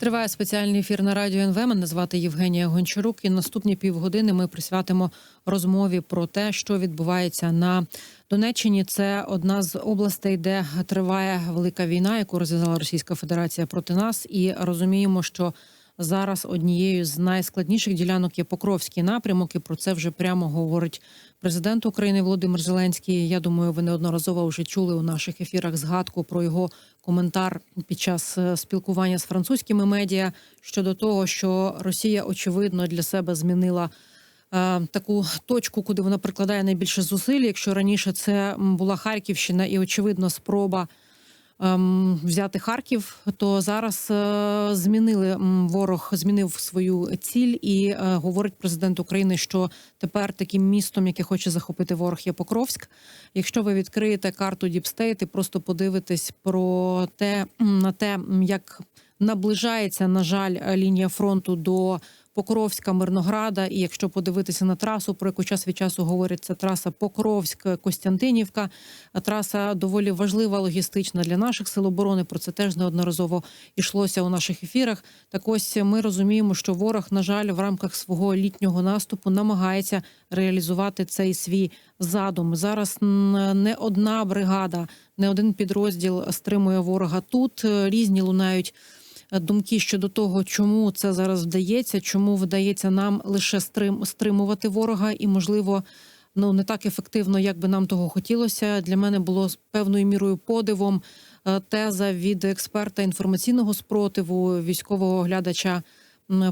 Триває спеціальний ефір на радіо НВ. Мене звати Євгенія Гончарук. І наступні півгодини ми присвятимо розмові про те, що відбувається на Донеччині. Це одна з областей, де триває велика війна, яку розв'язала Російська Федерація проти нас, і розуміємо, що зараз однією з найскладніших ділянок є Покровський напрямок. І про це вже прямо говорить президент України Володимир Зеленський. Я думаю, ви неодноразово вже чули у наших ефірах згадку про його коментар під час е, спілкування з французькими медіа щодо того, що Росія очевидно для себе змінила. е, Таку точку, куди вона прикладає найбільше зусиль. Якщо раніше це була Харківщина і очевидно спроба взяти Харків, то зараз е, змінили ворог, змінив свою ціль, і е, говорить президент України, що тепер таким містом, яке хоче захопити ворог, є Покровськ. Якщо ви відкриєте карту Діпстейт і просто подивитесь про те на те, як наближається, на жаль, лінія фронту до. Покровська, Мирнограда, і якщо подивитися на трасу, про яку час від часу говорять, це траса Покровськ-Костянтинівка. Траса доволі важлива логістична для наших сил оборони. Про це теж неодноразово йшлося у наших ефірах. Так ось ми розуміємо, що ворог, на жаль, в рамках свого літнього наступу намагається реалізувати цей свій задум. Зараз не одна бригада, не один підрозділ стримує ворога тут. Різні лунають думки щодо того, чому це зараз вдається, чому вдається нам лише стрим, стримувати ворога, і можливо. Ну не так ефективно, як би нам того хотілося. Для мене було з певною мірою подивом е, теза від експерта інформаційного спротиву військового оглядача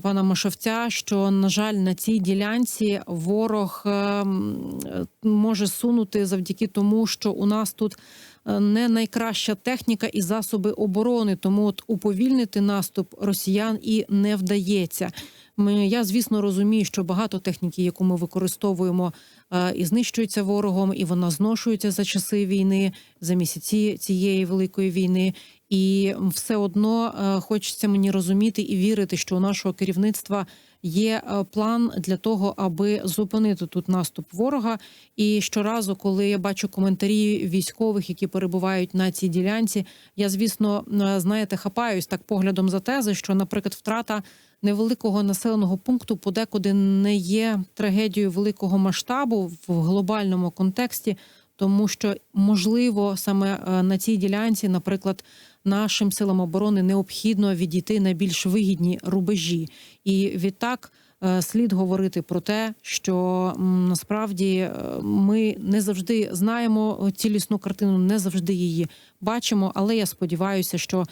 пана Машовця, що на жаль на цій ділянці ворог е, м, е, може сунути завдяки тому, що у нас тут е, не найкраща техніка і засоби оборони. Тому от уповільнити наступ росіян і не вдається. Ми я звісно розумію, що багато техніки, яку ми використовуємо, е, і знищується ворогом, і вона зношується за часи війни, за місяці цієї великої війни. І все одно е, хочеться мені розуміти і вірити, що у нашого керівництва є е, план для того, аби зупинити тут наступ ворога. І щоразу, коли я бачу коментарі військових, які перебувають на цій ділянці, я звісно е, знаєте, хапаюсь так поглядом за тези, що, наприклад, втрата невеликого населеного пункту подекуди не є трагедією великого масштабу в глобальному контексті, тому що можливо саме на цій ділянці, наприклад, нашим силам оборони необхідно відійти на більш вигідні рубежі, і відтак. е, Слід говорити про те, що насправді е, ми не завжди знаємо цілісну картину, не завжди її бачимо. Але я сподіваюся, що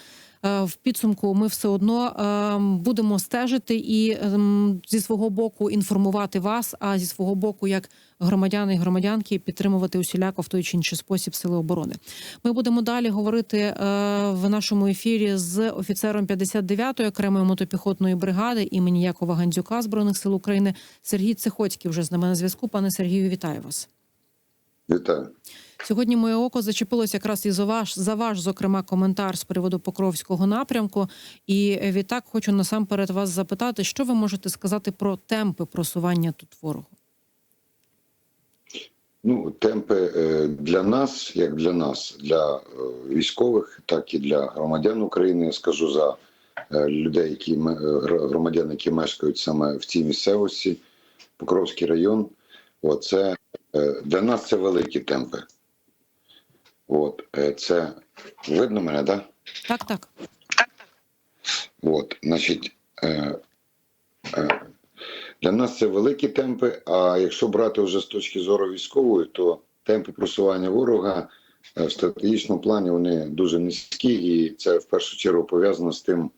в підсумку ми все одно е, будемо стежити і ем, зі свого боку інформувати вас, а зі свого боку, як громадяни і громадянки, підтримувати усіляко в той чи інший спосіб сили оборони. Ми будемо далі говорити е, в нашому ефірі з офіцером 59-ї окремої мотопіхотної бригади імені Якова Гандзюка збройних сил України Сергій Цихоцький вже з нами на зв'язку. Пане Сергію, вітаю вас. Вітаю. Сьогодні моє око зачепилося якраз і за ваш за ваш, зокрема, коментар з приводу Покровського напрямку. І е, відтак хочу насамперед вас запитати, що ви можете сказати про темпи просування тут ворогу? Ну, темпи е, для нас, як для нас, для е, військових, так і для громадян України. Я скажу за людей, які громадян, які мешкають саме в цій місцевості, Покровський район. От це е, для нас це великі темпи. От е, це видно мене, так? Так, так. От, значить, е, е, для нас це великі темпи. А якщо брати вже з точки зору військової, то темпи просування ворога е, в стратегічному плані вони дуже низькі, і це в першу чергу пов'язано з тим,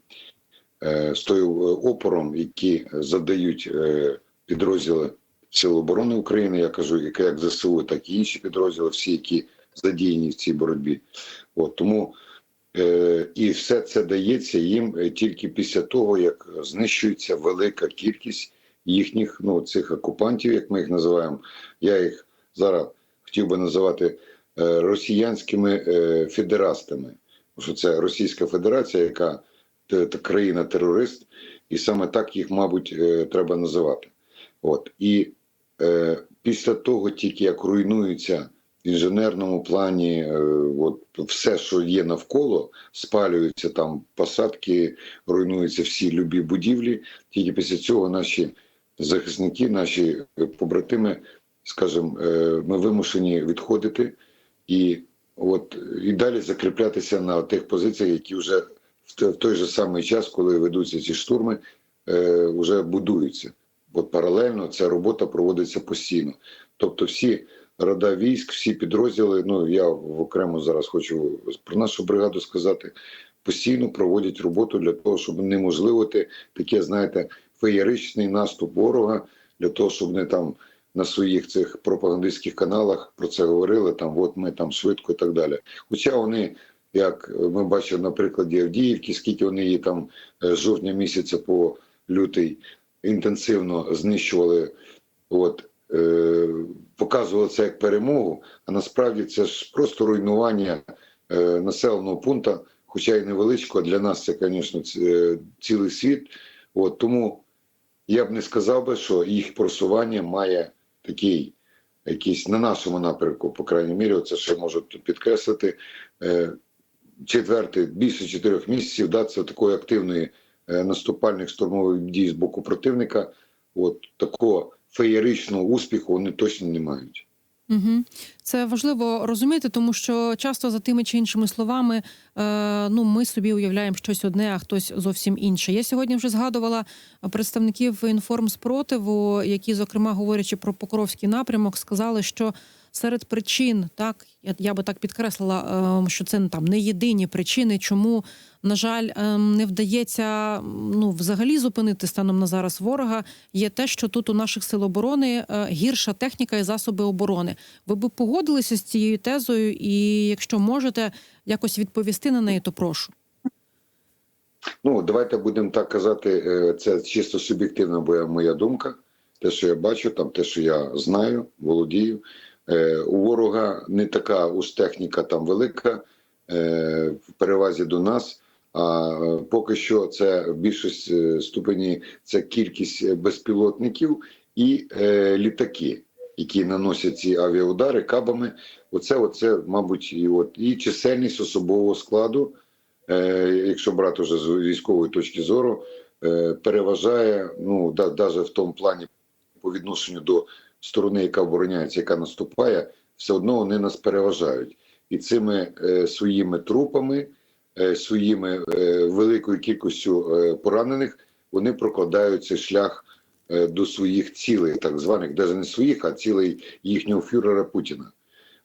е, з тою е, опором, які задають е, підрозділи Сил оборони України. Я кажу, як, як ЗСУ, так і інші підрозділи, всі, які задіяні в цій боротьбі. От тому. Е, І все це дається їм е, тільки після того, як знищується велика кількість їхніх ну цих окупантів, як ми їх називаємо. Я їх зараз хотів би називати е, росіянськими е, федерастами, що це Російська Федерація, яка та країна-терорист, і саме так їх, мабуть, е, треба називати. От і е, після того, тільки як руйнуються інженерному плані, е, от все, що є навколо, спалюються там посадки, руйнуються всі любі будівлі. Тільки після цього наші захисники, наші побратими, скажімо, е, ми вимушені відходити і от і далі закріплятися на тих позиціях, які вже в той- же самий час, коли ведуться ці штурми, е, вже будуються. От паралельно ця робота проводиться постійно. Тобто, всі рода військ, всі підрозділи. Ну я в окремо зараз хочу про нашу бригаду сказати. Постійно проводять роботу для того, щоб неможливити таке, знаєте, феєричний наступ ворога для того, щоб не там на своїх цих пропагандистських каналах про це говорили. Там от ми там швидко і так далі. Хоча вони, як ми бачили на прикладі Авдіївки, скільки вони її там е, жовтня місяця по лютий інтенсивно знищували. От показували це як перемогу, а насправді це ж просто руйнування е, населеного пункту, хоча й невеличкого. Для нас це, звісно, е, цілий світ. От тому я б не сказав би, що їх просування має такий якийсь на нашому напрямку, по крайній мірі, це ще можу підкреслити. Е, четвертий, більше чотирьох місяців да, це такої активної е, наступальних штурмових дій з боку противника. От такого феєричного успіху вони точно не мають. Угу. Це важливо розуміти, тому що часто за тими чи іншими словами е, ну ми собі уявляємо щось одне, а хтось зовсім інше. Я сьогодні вже згадувала представників інформспротиву, які, зокрема, говорячи про Покровський напрямок, сказали, що серед причин, так я, би так підкреслила, е, що це там не єдині причини, чому, на жаль, е, не вдається ну взагалі зупинити станом на зараз ворога. Є те, що тут у наших сил оборони е, гірша техніка і засоби оборони. Ви б погодилися з цією тезою, і якщо можете якось відповісти на неї, то прошу. Ну, давайте будемо так казати, е, це чисто суб'єктивна моя думка. Те, що я бачу, там те, що я знаю, володію. Е, У ворога не така уж техніка там велика е, в перевазі до нас. А е, поки що це в більшості ступені це кількість безпілотників і е, літаки, які наносять ці авіаудари кабами. Оце, оце, мабуть, і от і чисельність особового складу е, якщо брати вже з військової точки зору, е, переважає ну да, навіть в тому плані по відношенню до сторони, яка обороняється, яка наступає, все одно вони нас переважають, і цими е, своїми трупами, е, своїми е, великою кількістю е, поранених, вони прокладають цей шлях е, до своїх цілей, так званих, навіть не своїх, а цілей їхнього фюрера Путіна.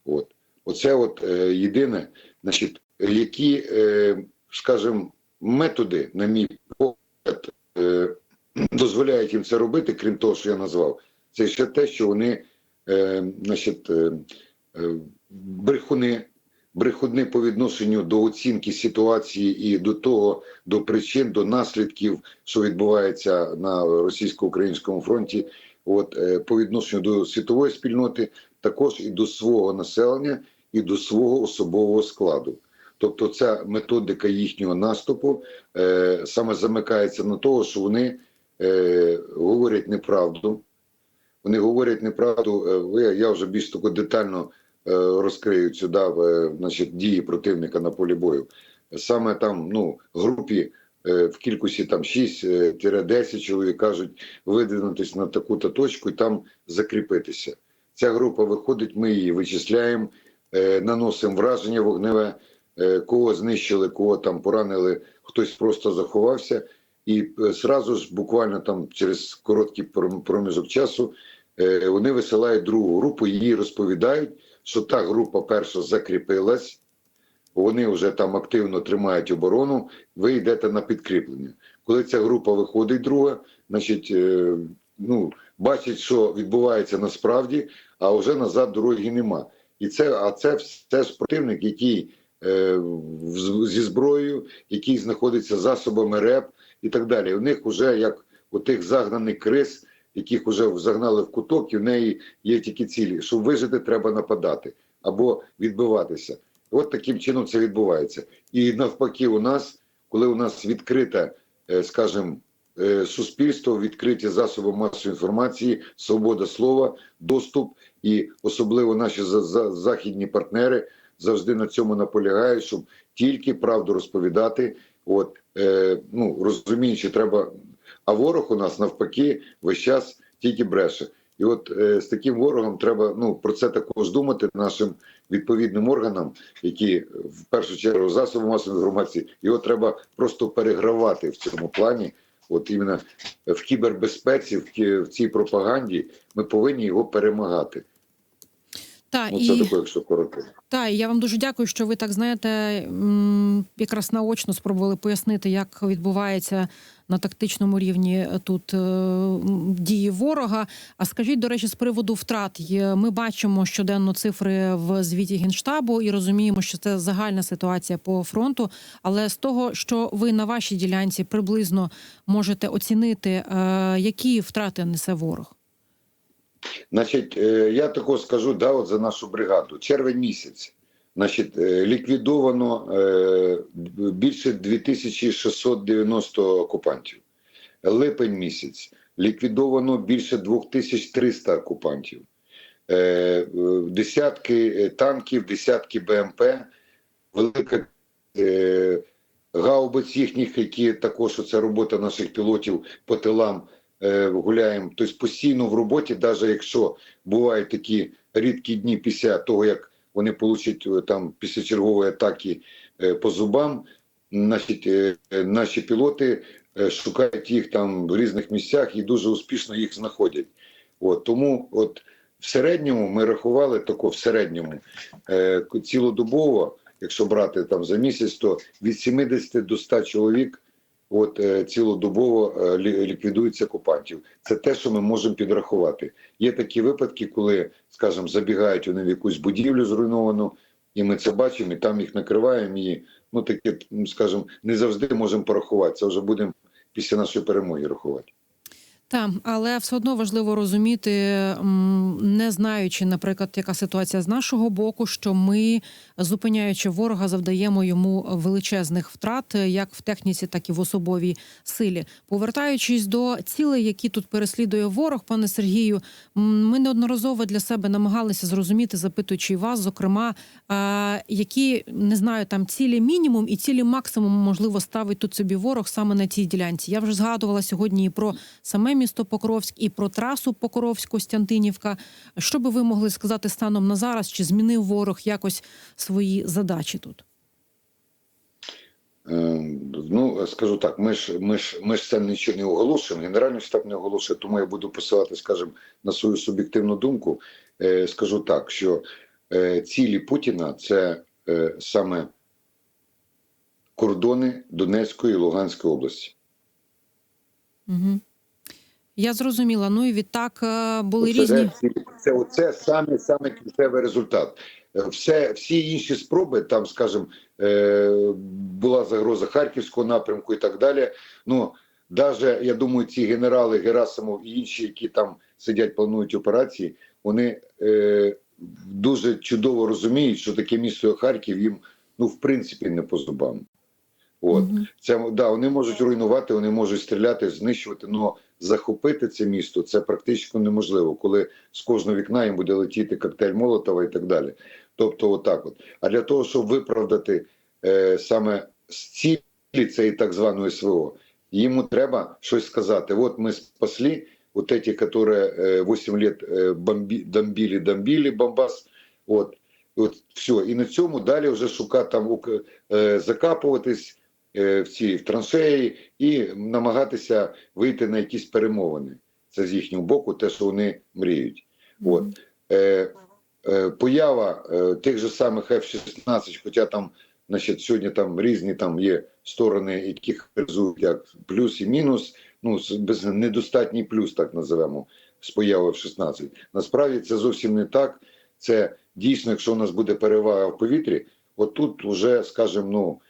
От оце, от е, єдине, значить, які, е, скажімо, методи, на мій погляд, е, дозволяють їм це робити, крім того, що я назвав, це ще те, що вони, е, значить, е, е, брехуни, брехуни по відношенню до оцінки ситуації і до того, до причин, до наслідків, що відбувається на російсько-українському фронті, от е, по відношенню до світової спільноти, також і до свого населення, і до свого особового складу. Тобто, ця методика їхнього наступу е, саме замикається на того, що вони е, говорять неправду. Вони говорять неправду. е, я вже більш тако детально е, розкрию цю да, е, значить, дії противника на полі бою. Саме там, ну, групі в кількості там 6-10 чоловік кажуть видвинутись на таку-то точку і там закріпитися. Ця група виходить, ми її вичисляємо, наносимо враження вогневе, кого знищили, кого там поранили, хтось просто заховався. І зразу ж, буквально там через короткий пром- проміжок часу, вони висилають другу групу, їй розповідають, що та група перша закріпилась, вони вже там активно тримають оборону, ви йдете на підкріплення. Коли ця група виходить друга, значить, е, ну, бачить, що відбувається насправді, а вже назад дороги нема. І це, а це все ж противник, який е, зі зброєю, який знаходиться засобами РЕП і так далі. У них вже як у тих загнаних криз, яких вже загнали в куток, і в неї є тільки цілі. Щоб вижити, треба нападати або відбиватися. От таким чином це відбувається. І навпаки, у нас, коли у нас відкрита, е, скажімо, е, суспільство, відкриті засоби масової інформації, свобода слова, доступ, і особливо наші за, за, західні партнери завжди на цьому наполягають, щоб тільки правду розповідати. От е, ну розуміючи, треба. А ворог у нас навпаки весь час тільки бреше. І от е, з таким ворогом треба ну про це також думати нашим відповідним органам, які в першу чергу засоби масової інформації, його треба просто перегравати в цьому плані. От іменно в кібербезпеці, в цій пропаганді ми повинні його перемагати. Та Ну і це таке, якщо коротко. Та і я вам дуже дякую, що ви так знаєте, якраз наочно спробували пояснити, як відбувається на тактичному рівні тут е, дії ворога. А скажіть, до речі, з приводу втрат ми бачимо щоденно цифри в звіті генштабу і розуміємо, що це загальна ситуація по фронту. Але з того, що ви на вашій ділянці приблизно можете оцінити, е, які втрати несе ворог. Значить, е, я також скажу, да, от за нашу бригаду. Червень місяць. Значить, е, ліквідовано е, більше 2690 окупантів. Липень місяць ліквідовано більше 2300 окупантів. Десятки танків, десятки БМП, велика гаубиць їхніх, які також це робота наших пілотів по тилам гуляємо. Тобто постійно в роботі, навіть якщо бувають такі рідкі дні після того, як вони получать е, там після чергової атаки е, по зубам, е, е, наші пілоти е, шукають їх там в різних місцях і дуже успішно їх знаходять. От тому, от в середньому ми рахували тако в середньому е, цілодобово, якщо брати там за місяць, то від 70 до 100 чоловік от е, цілодобово е, лі- ліквідується окупантів. Це те, що ми можемо підрахувати. Є такі випадки, коли, скажімо, забігають вони в якусь будівлю зруйновану, і ми це бачимо, і там їх накриваємо. І ну таке, скажімо, не завжди можемо порахувати. Це вже будемо після нашої перемоги рахувати. Так, але все одно важливо розуміти, не знаючи, наприклад, яка ситуація з нашого боку, що ми, зупиняючи ворога, завдаємо йому величезних втрат, як в техніці, так і в особовій силі. Повертаючись до цілей, які тут переслідує ворог, пане Сергію, ми неодноразово для себе намагалися зрозуміти, запитуючи вас, зокрема, які не знаю, там цілі мінімум і цілі максимум можливо ставить тут собі ворог саме на цій ділянці. Я вже згадувала сьогодні і про саме місто Покровськ, і про трасу Покровськ-Костянтинівка. Що би ви могли сказати станом на зараз? Чи змінив ворог якось свої задачі тут? Е, Ну, скажу так, ми ж ми ж ми ж це нічого не оголошуємо. Генеральний штаб не оголошує, тому я буду посилати, скажімо, на свою суб'єктивну думку. Е, Скажу так, що е, цілі Путіна це саме кордони Донецької і Луганської області. Угу. Я зрозуміла. Ну і відтак е, були Оце, різні. це оце саме саме кінцевий результат. Все, всі інші спроби, там, скажімо, е, була загроза Харківського напрямку і так далі. Ну, навіть, я думаю, ці генерали Герасимов і інші, які там сидять, планують операції, вони е, дуже чудово розуміють, що таке місто Харків їм, ну, в принципі, не по зубам. От. Мгм. Це да, вони можуть руйнувати, вони можуть стріляти, знищувати. але захопити це місто це практично неможливо, коли з кожного вікна їм буде летіти коктейль Молотова і так далі. Тобто, отак, от. А для того, щоб виправдати е, саме з цілі цієї так званої СВО, йому треба щось сказати. От ми спасли вот эти, которые э, 8 лет э, бомби, бомбили, бомбили Бомбас. От, от все. І на цьому далі вже шукати там ук- е, закапуватись е, в ці траншеї і намагатися вийти на якісь перемовини. Це з їхнього боку, те, що вони мріють. От. Е, е, поява е, тих же самих F-16, хоча там значить, сьогодні там різні там є сторони, які характеризують як плюс і мінус, ну без недостатній плюс, так називаємо, з появи F-16. Насправді це зовсім не так. Це дійсно, якщо у нас буде перевага в повітрі, отут вже, скажімо, ну, е,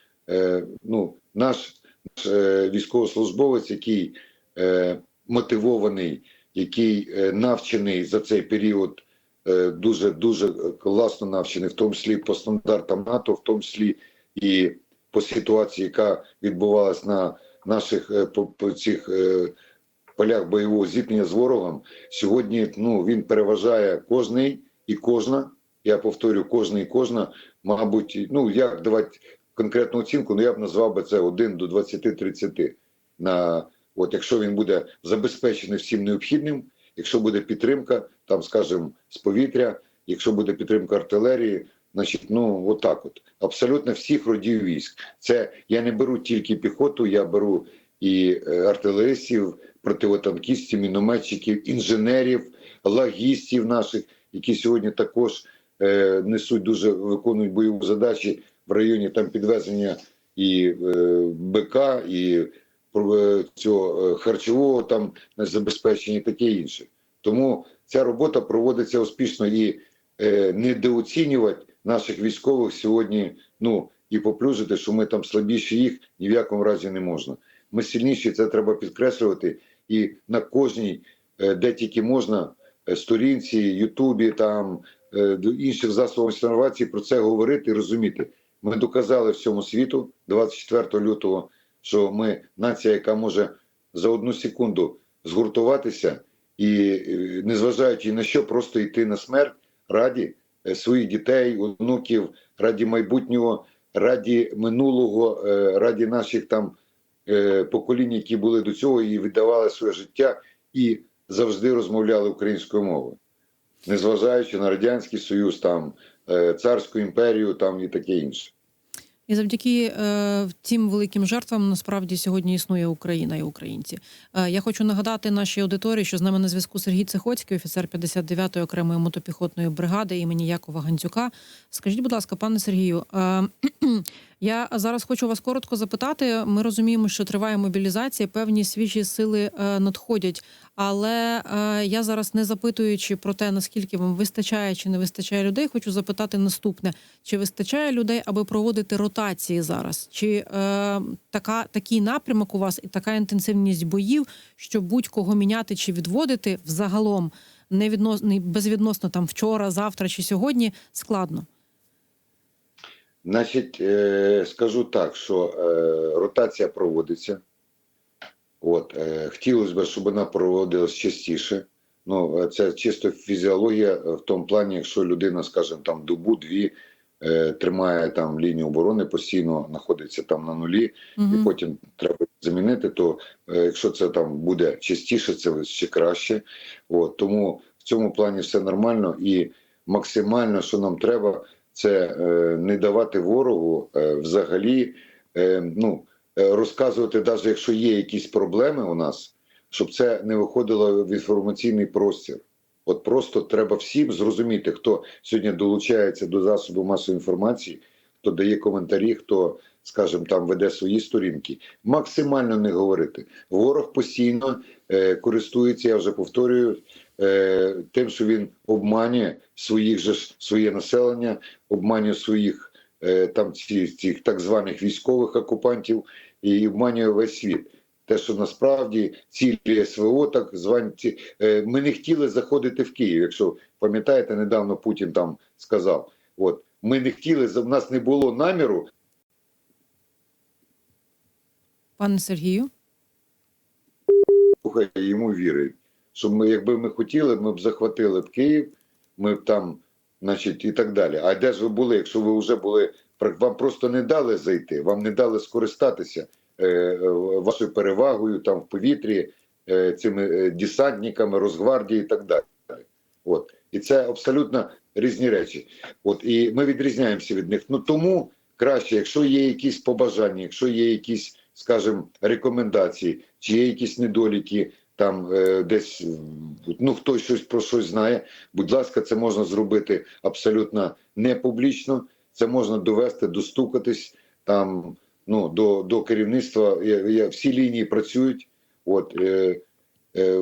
ну наш, наш е, військовослужбовець, який е, мотивований, який е, навчений за цей період е, дуже дуже класно навчений, в тому числі по стандартам НАТО, в тому числі і по ситуації, яка відбувалась на наших е, по, по цих е, полях бойового зіткнення з ворогом сьогодні ну, він переважає кожний і кожна. Я повторю, кожний і кожна, мабуть, ну як давати конкретну оцінку, ну я б назвав би це 1 до 20-30. На от якщо він буде забезпечений всім необхідним, якщо буде підтримка, там, скажімо, з повітря, якщо буде підтримка артилерії, значить, ну отак, от абсолютно всіх родів військ. Це я не беру тільки піхоту, я беру і е, артилеристів, противотанкістів, мінометчиків, інженерів, лагістів наших, які сьогодні також е, несуть дуже виконують бойові задачі в районі там підвезення і е, БК, і е, цього е, харчового там забезпечення, таке інше. Тому ця робота проводиться успішно і е, недооцінювати наших військових сьогодні. Ну і поплюжити, що ми там слабіші їх ні в якому разі не можна. Ми сильніші, це треба підкреслювати, і на кожній, де тільки можна, сторінці, Ютубі, там інших засобів інформації про це говорити і розуміти. Ми доказали всьому світу 24 лютого, що ми нація, яка може за одну секунду згуртуватися і, е, незважаючи на що, просто йти на смерть раді е, своїх дітей, онуків, раді майбутнього, раді минулого, е, раді наших там поколінь, які були до цього і віддавали своє життя, і завжди розмовляли українською мовою, незважаючи на радянський союз, там царську імперію, там і таке інше. І завдяки е, цим великим жертвам насправді сьогодні існує Україна і українці. Е, я хочу нагадати нашій аудиторії, що з нами на зв'язку Сергій Цехоцький, офіцер 59-ї окремої мотопіхотної бригади імені Якова Гандзюка. Скажіть, будь ласка, пане Сергію, е, я зараз хочу вас коротко запитати. Ми розуміємо, що триває мобілізація, певні свіжі сили е, надходять. Але е, я зараз не запитуючи про те, наскільки вам вистачає чи не вистачає людей, хочу запитати наступне: чи вистачає людей, аби проводити ротації зараз? Чи е, така такий напрямок у вас і така інтенсивність боїв, що будь-кого міняти чи відводити взагалом не відносно безвідносно там вчора, завтра чи сьогодні складно? Значить, е, скажу так, що е, ротація проводиться. От, е, хотілося б, щоб вона проводилась частіше. Ну, це чисто фізіологія в тому плані, якщо людина, скажімо, там добу-дві тримає там лінію оборони, постійно знаходиться там на нулі, і Угу. потім треба замінити, то якщо це там буде частіше, це ще краще. От, тому в цьому плані все нормально і максимально, що нам треба, це е, не давати ворогу е, взагалі е, ну, розказувати, навіть якщо є якісь проблеми у нас, щоб це не виходило в інформаційний простір. От просто треба всім зрозуміти, хто сьогодні долучається до засобу масової інформації, хто дає коментарі, хто, скажімо, там веде свої сторінки. Максимально не говорити. Ворог постійно е, користується, я вже повторюю, е, тим, що він обманює своїх же своє населення, обманює своїх е, там ці, цих так званих військових окупантів і обманює весь світ. Те, що насправді цілі СВО, так звані ці е, ми не хотіли заходити в Київ. Якщо пам'ятаєте, недавно Путін там сказав: от ми не хотіли, в нас не було наміру Пане Сергію, слухай, йому вірить. Що ми, якби ми хотіли, ми б захватили б Київ, ми б там, значить, і так далі. А де ж ви були, якщо ви вже були, вам просто не дали зайти, вам не дали скористатися е, е, вашою перевагою там в повітрі, е, цими е, десантниками, Росгвардії і так далі. От. І це абсолютно різні речі. От. І ми відрізняємося від них. Ну тому краще, якщо є якісь побажання, якщо є якісь, скажімо, рекомендації, чи є якісь недоліки, там е, десь ну хтось щось про щось знає. Будь ласка, це можна зробити абсолютно не публічно. Це можна довести, достукатись там. Ну до, до керівництва. Я, я, всі лінії працюють. От е, е,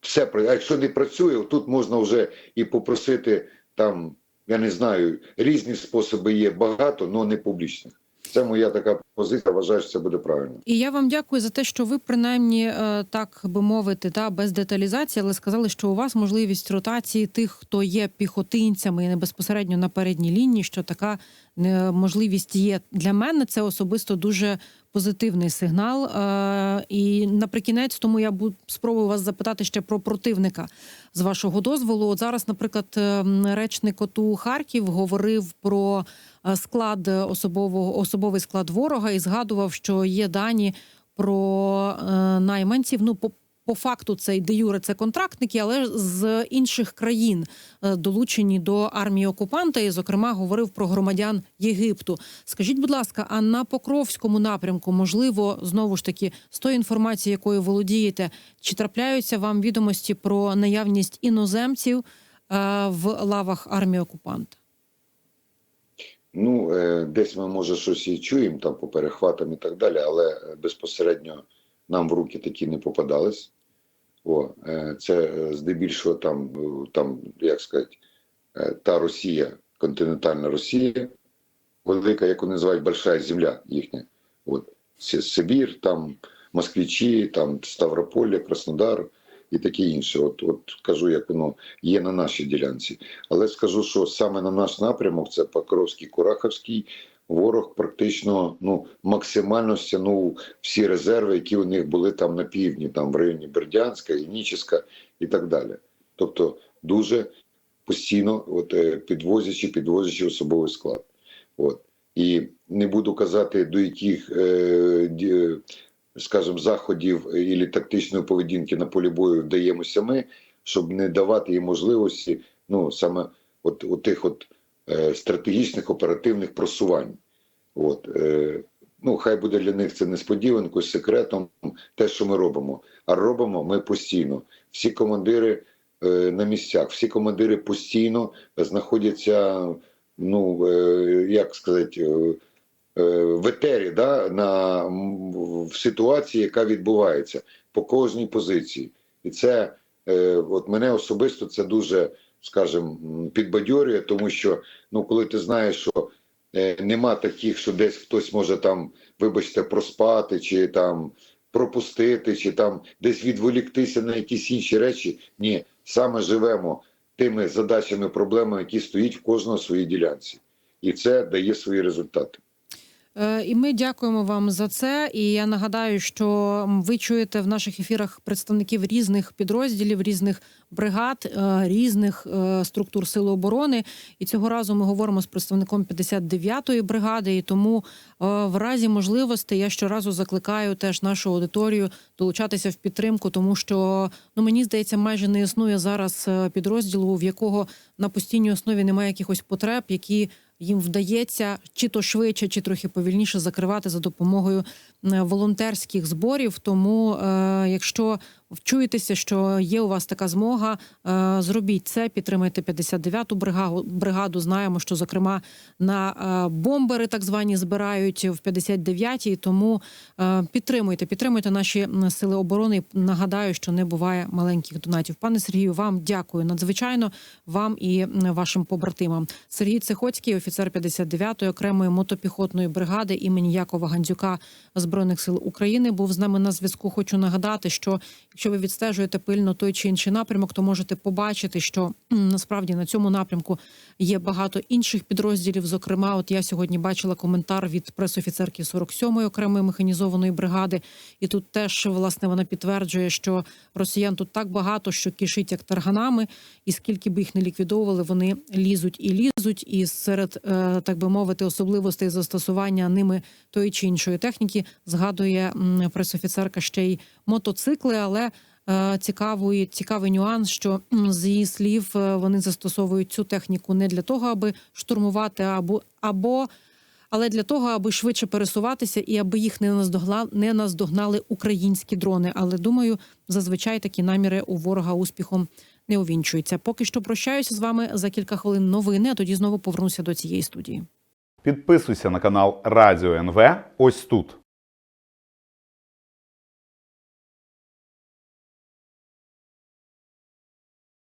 все а якщо не працює, тут можна вже і попросити там. Я не знаю, різні способи є багато, але не публічних. Це моя така позиція. Вважаю, що це буде правильно. і я вам дякую за те, що ви принаймні е, так би мовити, та без деталізації, але сказали, що у вас можливість ротації тих, хто є піхотинцями і не безпосередньо на передній лінії, що така е, можливість є для мене. Це особисто дуже позитивний сигнал. Е, І наприкінець, тому я бу- спробую вас запитати ще про противника з вашого дозволу. От зараз, наприклад, е, речник ОТУ Харків говорив про е, склад особового особовий склад ворога і згадував, що є дані про найманців. Ну по. Факту це й де юре це контрактники, але з інших країн е, долучені до армії окупанта, і зокрема говорив про громадян Єгипту. Скажіть, будь ласка, а на Покровському напрямку, можливо, знову ж таки, з тої інформації, якою володієте, чи трапляються вам відомості про наявність іноземців е, в лавах армії окупанта? Ну, е, десь ми, може, щось і чуємо там по перехватам і так далі, але безпосередньо нам в руки такі не попадались. О, е, це е, здебільшого там, е, там, як сказати, та Росія, континентальна Росія, велика, як вони називають, большая земля їхня. От. Си- Сибір, там москвичі, там Ставрополя, Краснодар і таке інше. От, от кажу, як воно є на нашій ділянці. Але скажу, що саме на наш напрямок, це Покровський, Кураховський, ворог практично ну, максимально стягнув всі резерви, які у них були там на півдні, там в районі Бердянська, Геніческа і так далі. Тобто дуже постійно от, е, підвозячи, підвозячи особовий склад. От. І не буду казати, до яких, е, скажімо, заходів і тактичної поведінки на полі бою вдаємося ми, щоб не давати їм можливості, ну саме от, от тих от е, стратегічних оперативних просувань. От, е, ну, хай буде для них це несподіванкою, секретом, те, що ми робимо. А робимо ми постійно. Всі командири е, на місцях, всі командири постійно знаходяться, ну е, як сказати, е, е, в етері, да, на, в ситуації, яка відбувається по кожній позиції. І це е, от мене особисто це дуже, скажімо, підбадьорює, тому що ну, коли ти знаєш, що е, нема таких, що десь хтось може там, вибачте, проспати, чи там пропустити, чи там десь відволіктися на якісь інші речі. Ні, саме живемо тими задачами, проблемами, які стоїть в кожного своїй ділянці, і це дає свої результати. Е, І ми дякуємо вам за це. І я нагадаю, що ви чуєте в наших ефірах представників різних підрозділів, різних бригад, е, різних е, структур сили оборони. І цього разу ми говоримо з представником 59-ї бригади. І тому в разі можливості я щоразу закликаю теж нашу аудиторію долучатися в підтримку, тому що ну мені здається, майже не існує зараз підрозділу, в якого на постійній основі немає якихось потреб, які їм вдається чи то швидше, чи трохи повільніше закривати за допомогою е, волонтерських зборів. Тому, е, якщо вчуєтеся, що є у вас така змога, е, зробіть це, підтримайте 59-ту бригаду. бригаду. Знаємо, що зокрема на е, бомбери так звані збирають в 59-й. Тому е, підтримуйте, підтримуйте наші сили оборони. Нагадаю, що не буває маленьких донатів. Пане Сергію, вам дякую надзвичайно вам і вашим побратимам. Сергій Цехоцький, офіцер 59-ї окремої мотопіхотної бригади імені Якова Гандзюка збройних сил України, був з нами на зв'язку. Хочу нагадати, що якщо ви відстежуєте пильно той чи інший напрямок, то можете побачити, що насправді на цьому напрямку є багато інших підрозділів. Зокрема, от я сьогодні бачила коментар від пресофіцерки 47-ї окремої механізованої бригади, і тут теж власне вона підтверджує, що росіян тут так багато, що кишить як тарганами, і скільки би їх не ліквідовували, вони лізуть і лізуть. І серед е, так би мовити особливостей застосування ними тої чи іншої техніки згадує пресофіцерка ще й мотоцикли, але. Е, Цікавий, цікавий нюанс, що з її слів е, вони застосовують цю техніку не для того, аби штурмувати, або або але для того, аби швидше пересуватися і аби їх не наздогнали, не наздогнали українські дрони. Але думаю, зазвичай такі наміри у ворога успіхом не увінчуються. Поки що прощаюся з вами за кілька хвилин новини, а тоді знову повернуся до цієї студії. Підписуйся на канал Радіо НВ ось тут.